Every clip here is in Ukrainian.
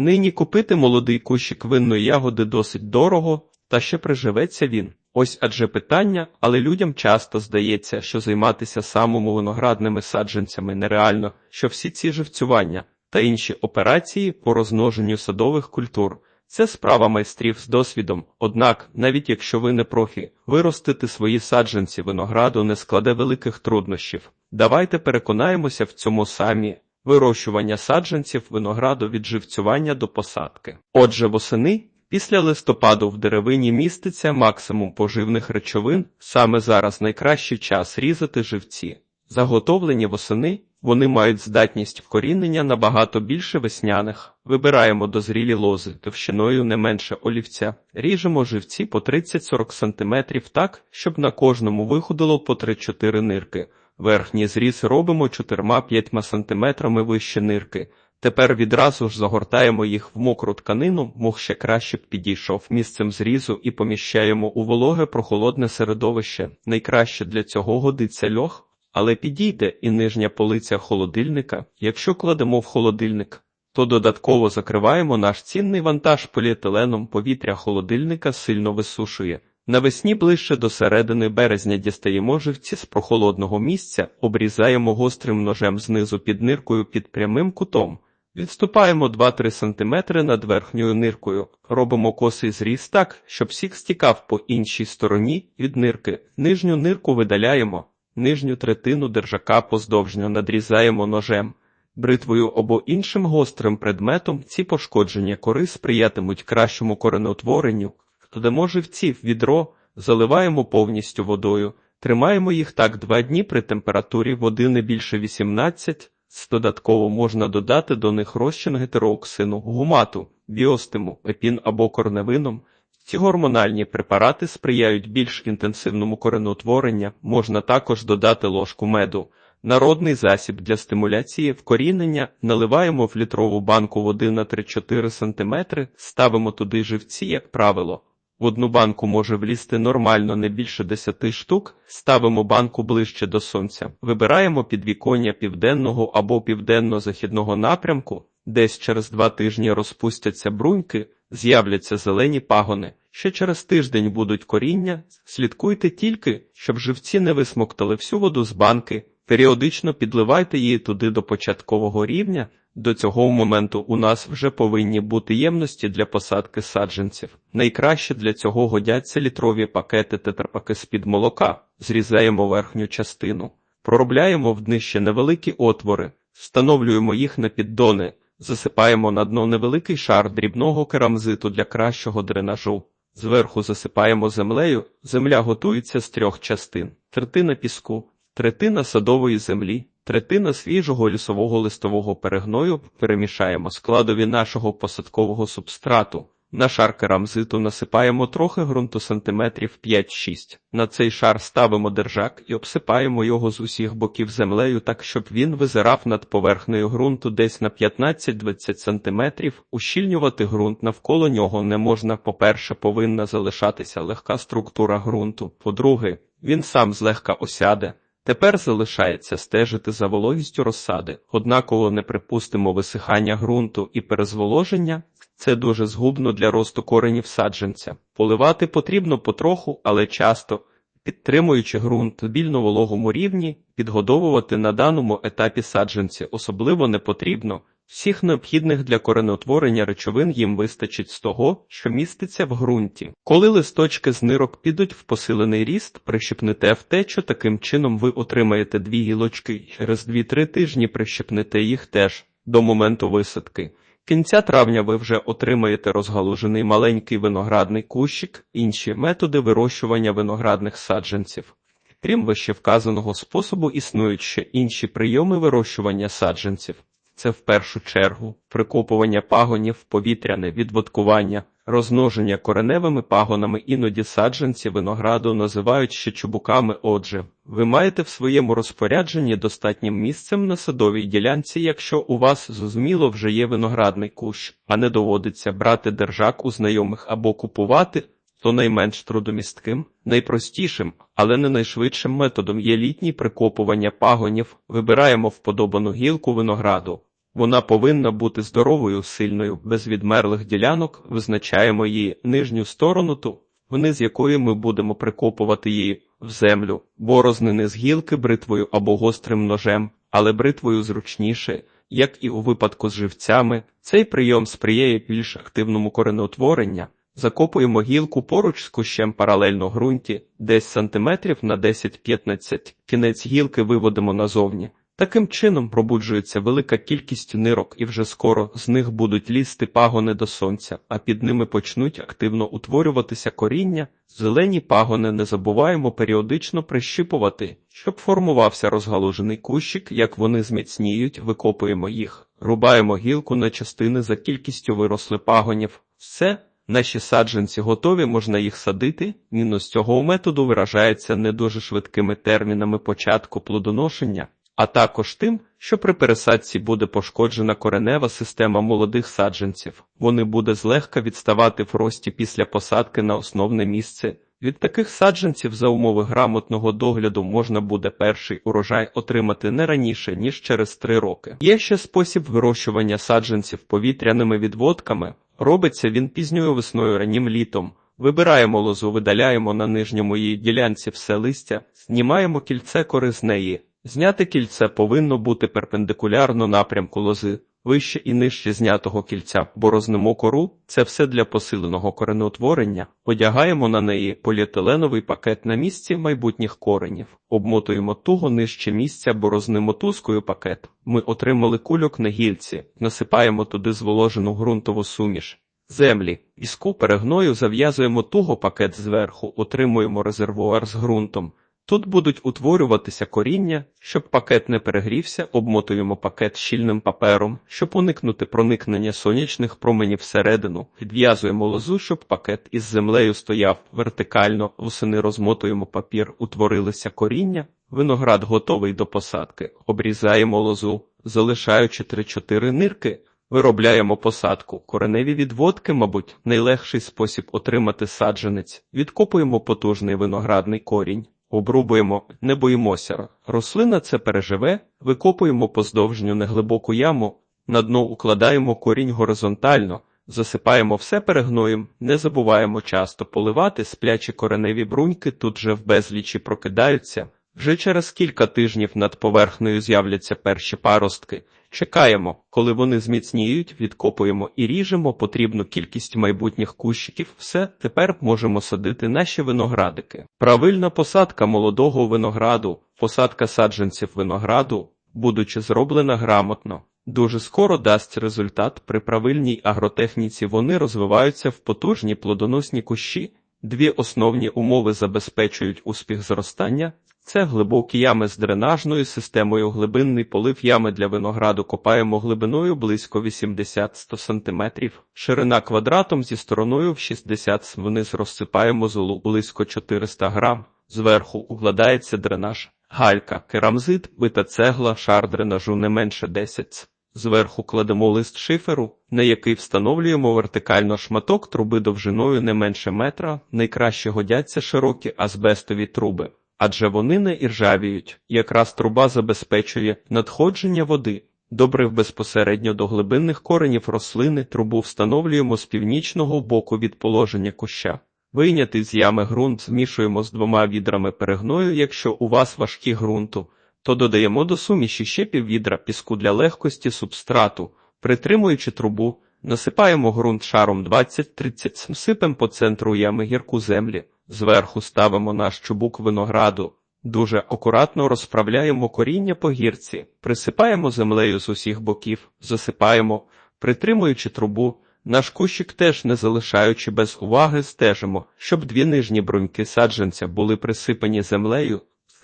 Нині купити молодий кущик винної ягоди досить дорого, та ще приживеться він. Ось адже питання, але людям часто здається, що займатися самими виноградними саджанцями нереально, що всі ці живцювання та інші операції по розмноженню садових культур це справа майстрів з досвідом. Однак, навіть якщо ви не профі, виростити свої саджанці винограду не складе великих труднощів. Давайте переконаємося в цьому самі. Вирощування саджанців винограду від живцювання до посадки. Отже, восени після листопаду в деревині міститься максимум поживних речовин. Саме зараз найкращий час різати живці. Заготовлені восени вони мають здатність вкорінення набагато більше весняних. Вибираємо дозрілі лози товщиною не менше олівця. Ріжемо живці по 30-40 см так, щоб на кожному виходило по 3-4 нирки. Верхній зріз робимо 4-5 см вище нирки. Тепер відразу ж загортаємо їх в мокру тканину, мох ще краще б підійшов місцем зрізу і поміщаємо у вологе прохолодне середовище. Найкраще для цього годиться льох, але підійде і нижня полиця холодильника. Якщо кладемо в холодильник, то додатково закриваємо наш цінний вантаж поліетиленом повітря холодильника сильно висушує. Навесні ближче до середини березня дістаємо живці з прохолодного місця, обрізаємо гострим ножем знизу під ниркою під прямим кутом. Відступаємо 2-3 см над верхньою ниркою, робимо косий зріз так, щоб сік стікав по іншій стороні від нирки. Нижню нирку видаляємо, нижню третину держака поздовжньо надрізаємо ножем. Бритвою або іншим гострим предметом ці пошкодження кори сприятимуть кращому коренеутворенню. Додамо живці в відро, заливаємо повністю водою, тримаємо їх так два дні при температурі води не більше 18, додатково можна додати до них розчин гетерооксину, гумату, біостиму, епін або корневином. Ці гормональні препарати сприяють більш інтенсивному коренеутворенню, можна також додати ложку меду. Народний засіб для стимуляції вкорінення наливаємо в літрову банку води на 3-4 см, ставимо туди живці, як правило. В одну банку може влізти нормально не більше 10 штук, ставимо банку ближче до сонця, вибираємо підвіконня південного або південно-західного напрямку, десь через два тижні розпустяться бруньки, з'являться зелені пагони. Ще через тиждень будуть коріння, слідкуйте тільки, щоб живці не висмоктали всю воду з банки, періодично підливайте її туди до початкового рівня, до цього моменту у нас вже повинні бути ємності для посадки саджанців. Найкраще для цього годяться літрові пакети тетрапаки з-під молока, зрізаємо верхню частину, проробляємо в днище невеликі отвори, встановлюємо їх на піддони, засипаємо на дно невеликий шар дрібного керамзиту для кращого дренажу. Зверху засипаємо землею, земля готується з трьох частин: третина піску, третина садової землі, третина свіжого лісового листового перегною перемішаємо складові нашого посадкового субстрату. На шар керамзиту насипаємо трохи ґрунту сантиметрів 5-6. На цей шар ставимо держак і обсипаємо його з усіх боків землею так, щоб він визирав над поверхнею ґрунту десь на 15-20 сантиметрів. Ущільнювати ґрунт навколо нього не можна. По-перше, повинна залишатися легка структура ґрунту. По-друге, він сам злегка осяде. Тепер залишається стежити за вологістю розсади, однаково не припустимо висихання ґрунту і перезволоження. Це дуже згубно для росту коренів саджанця. Поливати потрібно потроху, але часто, підтримуючи ґрунт в більно вологому рівні, підгодовувати на даному етапі саджанці особливо не потрібно. Всіх необхідних для коренеутворення речовин їм вистачить з того, що міститься в ґрунті. Коли листочки з нирок підуть в посилений ріст, прищепнете втечу, таким чином ви отримаєте дві гілочки через 2-3 тижні прищепнете їх теж до моменту висадки. Кінця травня ви вже отримаєте розгалужений маленький виноградний кущик, інші методи вирощування виноградних саджанців. Крім вище вказаного способу, існують ще інші прийоми вирощування саджанців. Це в першу чергу прикопування пагонів, повітряне відводкування, розмноження кореневими пагонами, іноді саджанці винограду називають ще чубуками. Отже, ви маєте в своєму розпорядженні достатнім місцем на садовій ділянці, якщо у вас зрозуміло вже є виноградний кущ, а не доводиться брати держак у знайомих або купувати. То найменш трудомістким, найпростішим, але не найшвидшим методом є літній прикопування пагонів, вибираємо вподобану гілку винограду, Вона повинна бути здоровою, сильною, без відмерлих ділянок, визначаємо її нижню сторону ту, вниз якої ми будемо прикопувати її в землю, борозни не з гілки бритвою або гострим ножем, але бритвою зручніше. Як і у випадку з живцями, цей прийом сприяє більш активному коренеутворенню. Закопуємо гілку поруч з кущем паралельно ґрунті, десь сантиметрів на 10-15. Кінець гілки виводимо назовні. Таким чином пробуджується велика кількість нирок, і вже скоро з них будуть лізти пагони до сонця, а під ними почнуть активно утворюватися коріння. Зелені пагони не забуваємо періодично прищипувати, щоб формувався розгалужений кущик, як вони зміцніють, викопуємо їх, рубаємо гілку на частини за кількістю виросли пагонів. Все. Наші саджанці готові, можна їх садити. Мінус цього методу виражається не дуже швидкими термінами початку плодоношення, а також тим, що при пересадці буде пошкоджена коренева система молодих саджанців. Вони буде злегка відставати в рості після посадки на основне місце. Від таких саджанців за умови грамотного догляду можна буде перший урожай отримати не раніше, ніж через три роки. Є ще спосіб вирощування саджанців повітряними відводками. Робиться він пізньою весною раннім літом. Вибираємо лозу, видаляємо на нижньому її ділянці все листя, знімаємо кільце кори з неї. Зняте кільце повинно бути перпендикулярно напрямку лози, вище і нижче знятого кільця, борознимо кору це все для посиленого коренеутворення. Одягаємо на неї поліетиленовий пакет на місці майбутніх коренів, обмотуємо туго нижче місця, борознимо тускою пакет. Ми отримали кульок на гільці, насипаємо туди зволожену ґрунтову суміш. Землі, піску перегною зав'язуємо туго пакет зверху, отримуємо резервуар з ґрунтом. Тут будуть утворюватися коріння, щоб пакет не перегрівся, обмотуємо пакет щільним папером, щоб уникнути проникнення сонячних променів всередину, відв'язуємо лозу, щоб пакет із землею стояв вертикально, восени розмотуємо папір, утворилися коріння, виноград готовий до посадки, обрізаємо лозу, залишаючи 3-4 нирки. Виробляємо посадку. Кореневі відводки, мабуть, найлегший спосіб отримати саджанець. Відкопуємо потужний виноградний корінь. Обрубуємо, не боїмося. Рослина це переживе, викопуємо поздовжню неглибоку яму, на дно укладаємо корінь горизонтально, засипаємо все перегноєм, не забуваємо часто поливати, сплячі кореневі бруньки тут же в безлічі прокидаються. Вже через кілька тижнів над поверхнею з'являться перші паростки. Чекаємо, коли вони зміцніють, відкопуємо і ріжемо потрібну кількість майбутніх кущиків. Все, тепер можемо садити наші виноградики. Правильна посадка молодого винограду, посадка саджанців винограду, будучи зроблена грамотно. Дуже скоро дасть результат при правильній агротехніці. Вони розвиваються в потужні плодоносні кущі. Дві основні умови забезпечують успіх зростання. Це глибокі ями з дренажною системою, глибинний полив ями для винограду копаємо глибиною близько 80-100 см, ширина квадратом зі стороною в 60 см, вниз розсипаємо золу близько 400 грам, зверху укладається дренаж, галька, керамзит, бита цегла, шар дренажу не менше 10 см. Зверху кладемо лист шиферу, на який встановлюємо вертикально шматок труби довжиною не менше метра, найкраще годяться широкі азбестові труби адже вони не іржавіють. Якраз труба забезпечує надходження води. Добрив безпосередньо до глибинних коренів рослини трубу встановлюємо з північного боку від положення куща. Вийнятий з ями ґрунт змішуємо з двома відрами перегною, якщо у вас важкі ґрунту, то додаємо до суміші ще піввідра піску для легкості субстрату, притримуючи трубу, насипаємо ґрунт шаром 20-30 сипем по центру ями гірку землі. Зверху ставимо наш чубук винограду, дуже акуратно розправляємо коріння по гірці, присипаємо землею з усіх боків, засипаємо, притримуючи трубу, наш кущик теж не залишаючи без уваги, стежимо, щоб дві нижні бруньки саджанця були присипані землею,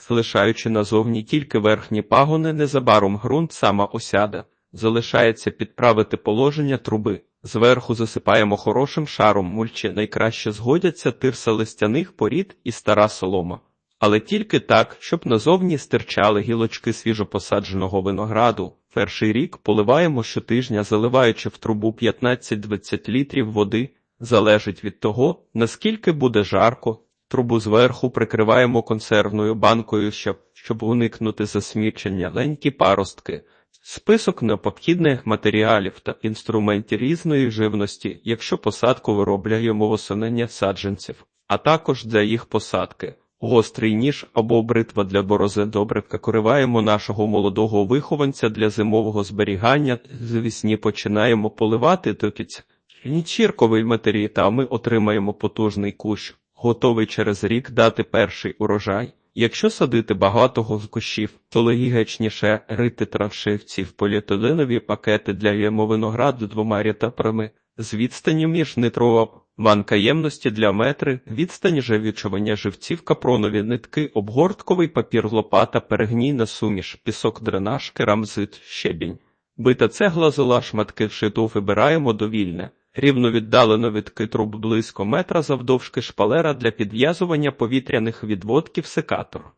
залишаючи назовні тільки верхні пагони, незабаром ґрунт сама осяде, залишається підправити положення труби. Зверху засипаємо хорошим шаром мульчі, найкраще згодяться тирса листяних порід і стара солома. Але тільки так, щоб назовні стирчали гілочки свіжопосадженого винограду. Перший рік поливаємо щотижня, заливаючи в трубу 15-20 літрів води, залежить від того, наскільки буде жарко. Трубу зверху прикриваємо консервною банкою, щоб, щоб уникнути засмічення ленькі паростки. Список необхідних матеріалів та інструментів різної живності, якщо посадку виробляємо восени саджанців, а також для їх посадки. Гострий ніж або бритва для борози добривка кориваємо нашого молодого вихованця для зимового зберігання, звісні починаємо поливати до. Нічірковий матерій, та ми отримаємо потужний кущ, готовий через рік дати перший урожай. Якщо садити багато з кущів, то логічніше рити траншивці в поліетиленові пакети для ямо винограду двома рятапрами, з відстані між нитро банка ємності для метри, відстань живічування живців капронові нитки, обгортковий папір лопата, перегнійна суміш, пісок дренаж, керамзит, щебінь. Бита цегла зола шматки вшиту вибираємо довільне. Рівно віддалено від китру близько метра завдовжки шпалера для підв'язування повітряних відводків секатор.